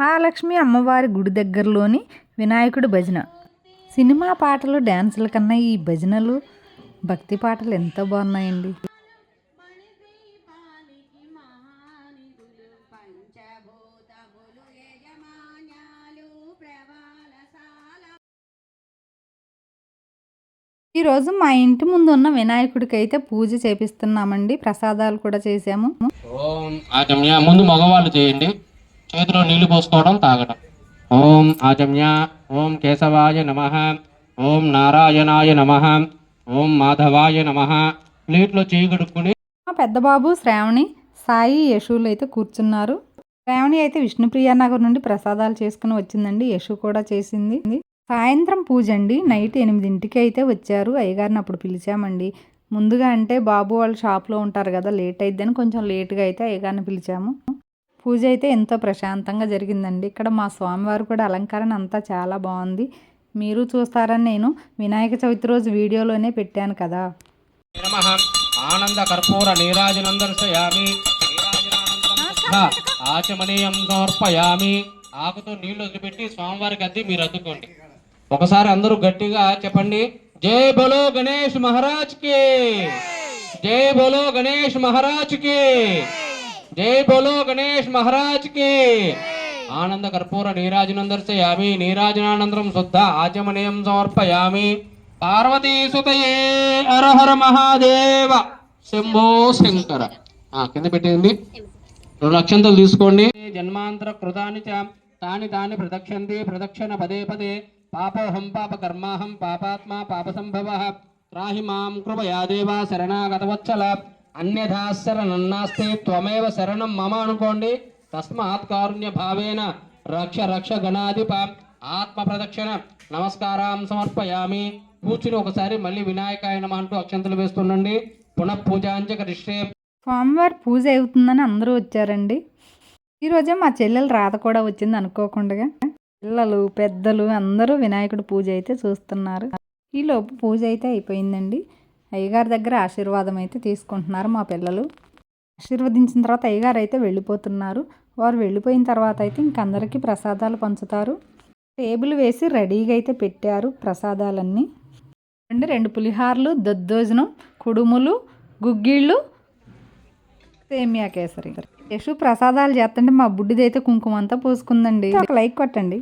మహాలక్ష్మి అమ్మవారి గుడి దగ్గరలోని వినాయకుడి భజన. సినిమా పాటలు డ్యాన్సుల కన్నా ఈ భజనలు భక్తి పాటలు ఎంత బాగున్నాయండి. ఈరోజు మా ఇంటి ముందు ఉన్న వినాయకుడికి అయితే పూజ చేపిస్తున్నామండి ప్రసాదాలు కూడా చేసాము ముందు మగవాళ్ళు చేయండి. చేతిలో నీళ్ళు పోసుకోవడం తాగడం. ఓం ఆచమ్య ఓం కేశవాయ నమ ఓం నారాయణాయ నమ ఓం మాధవాయ నమ. ప్లేట్లో చేయగడుక్కుని మా పెద్ద బాబు శ్రావణి సాయి యశువులు అయితే కూర్చున్నారు. శ్రావణి అయితే విష్ణుప్రియ నగర్ నుండి ప్రసాదాలు చేసుకుని వచ్చిందండి. యశు కూడా చేసింది. సాయంత్రం పూజ అండి. నైట్ ఎనిమిదింటికి అయితే వచ్చారు. అయ్యగారిని అప్పుడు పిలిచామండి. ముందుగా అంటే బాబు వాళ్ళు షాప్లో ఉంటారు కదా లేట్ అయిద్దని కొంచెం లేట్గా అయితే అయ్యగారిని పిలిచాము. పూజ అయితే ఎంతో ప్రశాంతంగా జరిగిందండి. ఇక్కడ మా స్వామివారు కూడా అలంకరణ అంతా చాలా బాగుంది. మీరు చూస్తారని నేను వినాయక చవితి రోజు వీడియోలోనే పెట్టాను కదా. నమ. ఆనంద కర్పూర నీరాజనం దర్శయామి నీరాజనానంతరం శుద్ధ ఆచమనీయం సమర్పయామి. ఆకుతో నీళ్ళు వదిలిపెట్టి స్వామివారికి అద్ది మీరు అద్దుకోండి. ఒకసారి అందరూ గట్టిగా చెప్పండి. జై బలో గణేష్ మహారాజ్కి. జై బలో గణేష్ మహారాజ్కి. జై బోలో గణేష్ మహారాజ్కి ఆనంద కర్పూర నీరాజనం దర్శయామి నీరాజనానంతరం శుద్ధ ఆచమనీయం సమర్పయామి. పార్వతీ సుతయే హర మహాదేవ. శంభో శంకర. కింద పెట్టింది రెండు అక్షంతలు తీసుకోండి. జన్మాంతర కృతాని తాని తాని ప్రదక్షంతి ప్రదక్షిణ పదే పదే. పాపోహం పాప కర్మాహం పాపాత్మ పాప సంభవ. త్రాహి మాం కృపయా దేవ శరణాగతవత్సల. అన్యథా నన్నాస్తే త్వమేవ శరణం మమ అనుకోండి. తస్మాత్ కారుణ్య భావేన రక్ష రక్ష గణాధిప ఆత్మ ప్రదక్షిణ నమస్కారం సమర్పయామి. కూర్చుని ఒకసారి మళ్ళీ వినాయకాయ నమ అంటూ అక్షంతలు వేస్తుండండి. పునః పూజాంచ కరిష్టే స్వామివారి పూజ అవుతుందని అందరూ వచ్చారండి. ఈరోజే మా చెల్లెలు రాత కూడా వచ్చింది అనుకోకుండా పిల్లలు పెద్దలు అందరూ వినాయకుడు పూజ అయితే చూస్తున్నారు. ఈలోపు పూజ అయితే అయిపోయిందండి. అయ్యగారి దగ్గర ఆశీర్వాదం అయితే తీసుకుంటున్నారు మా పిల్లలు. ఆశీర్వదించిన తర్వాత అయ్యగారు అయితే వెళ్ళిపోతున్నారు. వారు వెళ్ళిపోయిన తర్వాత అయితే ఇంకందరికీ ప్రసాదాలు పంచుతారు. టేబుల్ వేసి రెడీగా అయితే పెట్టారు ప్రసాదాలన్నీ. రెండు రెండు పులిహార్లు దద్దోజనం కుడుములు గుగ్గిళ్ళు సేమియా కేసరి. యశు ప్రసాదాలు చేస్తుంటే మా బుడ్డిదైతే కుంకుమంతా పూసుకుందండి. ఒక లైక్ కొట్టండి.